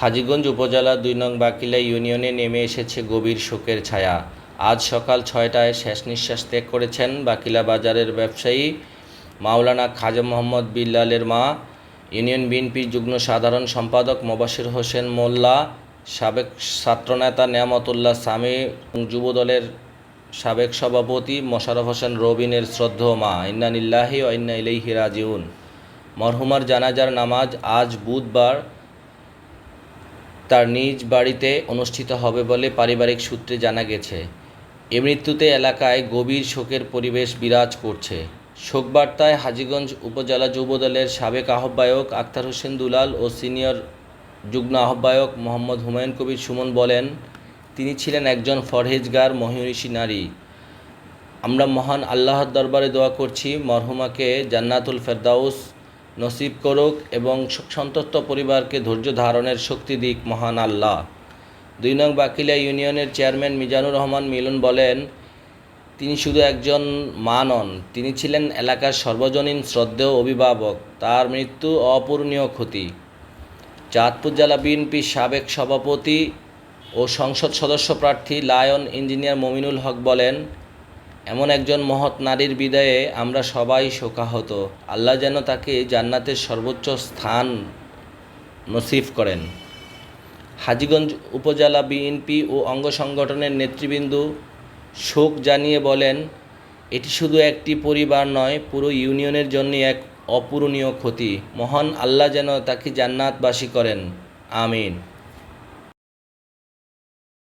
হাজীগঞ্জ উপজেলার দুই নং বাকিলা ইউনিয়নে নেমে এসেছে গভীর শোকের ছায়া। আজ সকাল ছয়টায় শেষ নিঃশ্বাস ত্যাগ করেছেন বাকিলা বাজারের ব্যবসায়ী মাওলানা খাজা মোহাম্মদ বিল্লালের মা, ইউনিয়ন বিএনপির যুগ্ম সাধারণ সম্পাদক মোবাশির হোসেন মোল্লা, সাবেক ছাত্রনেতা নেয়ামতুল্লাহ এবং যুবদলের সাবেক সভাপতি মোশাররফ হোসেন রবিনের শ্রদ্ধেয় মা। ইন্নানিল্লাহি ও ইন্না ইলাইহি রাজিউন। মরহুমার জানাজার নামাজ আজ বুধবার তার নিজ বাড়িতে অনুষ্ঠিত হবে বলে পারিবারিক সূত্রে জানা গেছে। এ মৃত্যুতে এলাকায় গভীর শোকের পরিবেশ বিরাজ করছে। শোকবার্তায় হাজীগঞ্জ উপজেলা যুবদলের সাবেক আহ্বায়ক আক্তার হোসেন দুলাল ও সিনিয়র যুগ্ম আহ্বায়ক মোহাম্মদ হুমায়ুন কবির সুমন বলেন, তিনি ছিলেন একজন ফরহেজগার মহিষী নারী। আমরা মহান আল্লাহর দরবারে দোয়া করছি, মরহুমাকে জান্নাতুল ফেরদাউস নসিব করুক এবং সন্তপ্ত পরিবারকে ধৈর্য ধারণের শক্তি দিক মহান আল্লাহ। দুই নং বাকিলা ইউনিয়নের চেয়ারম্যান মিজানুর রহমান মিলন বলেন, তিনি শুধু একজন মা নন, তিনি ছিলেন এলাকার সর্বজনীন শ্রদ্ধেয় অভিভাবক। তার মৃত্যু অপূরণীয় ক্ষতি। চাঁদপুর জেলা বিএনপির সাবেক সভাপতি ও সংসদ সদস্য প্রার্থী লায়ন ইঞ্জিনিয়ার মমিনুল হক বলেন এমন একজন মহৎ নারীর বিদায়ে আমরা সবাই শোকাহত। আল্লাহ যেন তাকে জান্নাতের সর্বোচ্চ স্থান নসিব করেন। হাজিগঞ্জ উপজেলা বিএনপি ও অঙ্গ সংগঠনের নেতৃবৃন্দ শোক জানিয়ে বলেন, এটি শুধু একটি পরিবার নয়, পুরো ইউনিয়নের জন্য এক অপূরণীয় ক্ষতি। মহান আল্লাহ যেন তাকে জান্নাতবাসী করেন। আমিন।